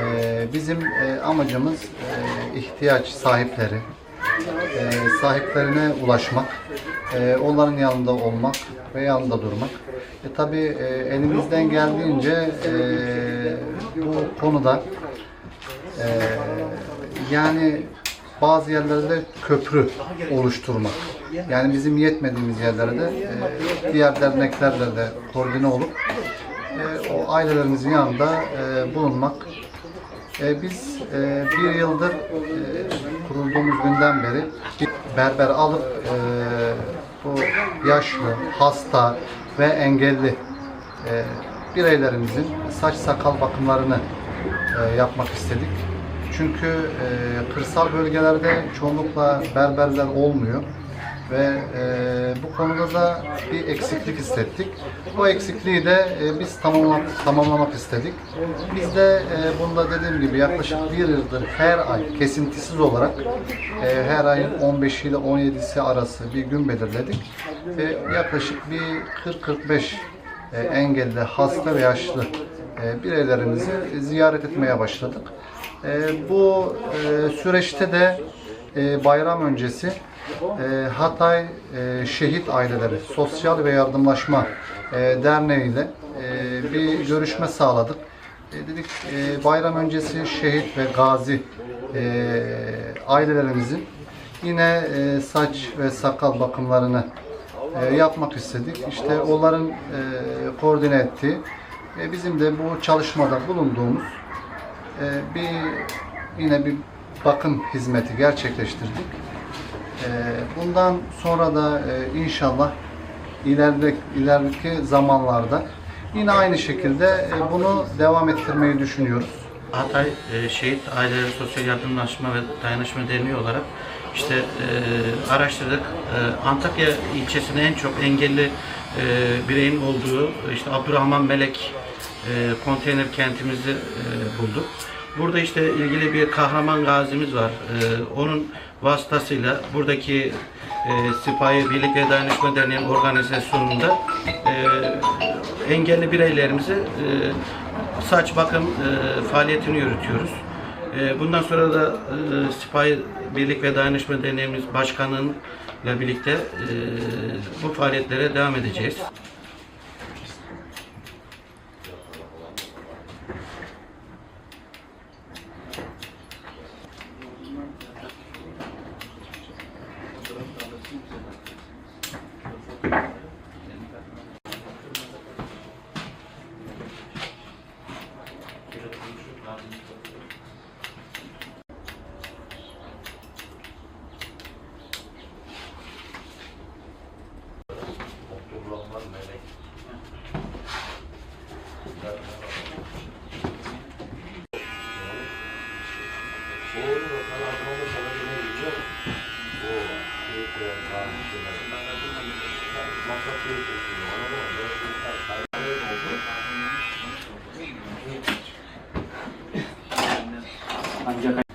Ee, Bizim e, amacımız e, ihtiyaç sahipleri, e, sahiplerine ulaşmak, onların yanında olmak ve yanında durmak. E, tabii elimizden geldiğince bu konuda yani bazı yerlerde köprü oluşturmak. Yani bizim yetmediğimiz yerlerde e, diğer derneklerle de koordine olup o ailelerimizin yanında bulunmak. E, biz e, bir yıldır e, kurulduğumuz günden beri bir berber alıp e, bu yaşlı, hasta ve engelli e, bireylerimizin saç sakal bakımlarını e, yapmak istedik. Çünkü e, kırsal bölgelerde çoğunlukla berberler olmuyor ve e, bu konuda da bir eksiklik hissettik. Bu eksikliği de e, biz tamamlamak, tamamlamak istedik. Biz de e, bunda dediğim gibi yaklaşık bir yıldır her ay kesintisiz olarak e, her ayın 15 ile 17'si arası bir gün belirledik. Ve yaklaşık bir 40-45 e, engelli, hasta ve yaşlı e, bireylerimizi ziyaret etmeye başladık. E, bu e, süreçte de e, bayram öncesi e, Hatay e, Şehit Aileleri Sosyal ve Yardımlaşma e, Derneği ile e, bir görüşme sağladık. E, dedik e, bayram öncesi şehit ve gazi e, ailelerimizin yine e, saç ve sakal bakımlarını e, yapmak istedik. İşte onların e, koordine ettiği ve bizim de bu çalışmada bulunduğumuz e, bir yine bir bakım hizmeti gerçekleştirdik. E, bundan sonra da e, inşallah ileride, ileriki zamanlarda yine aynı şekilde e, bunu devam ettirmeyi düşünüyoruz. Hatay e, Şehit Aileleri Sosyal Yardımlaşma ve Dayanışma Derneği olarak işte e, araştırdık. E, Antakya ilçesinde en çok engelli e, bireyin olduğu işte Abdurrahman Melek e, konteyner kentimizi e, bulduk. Burada işte ilgili bir kahraman gazimiz var. E, onun vasıtasıyla buradaki e, Sipahi Birlik ve Dayanışma Derneği'nin organizasyonunda e, engelli bireylerimize e, saç bakım e, faaliyetini yürütüyoruz. E, bundan sonra da e, Sipahi Birlik ve Dayanışma Derneğimiz Başkanı'yla birlikte e, bu faaliyetlere devam edeceğiz. 앉아.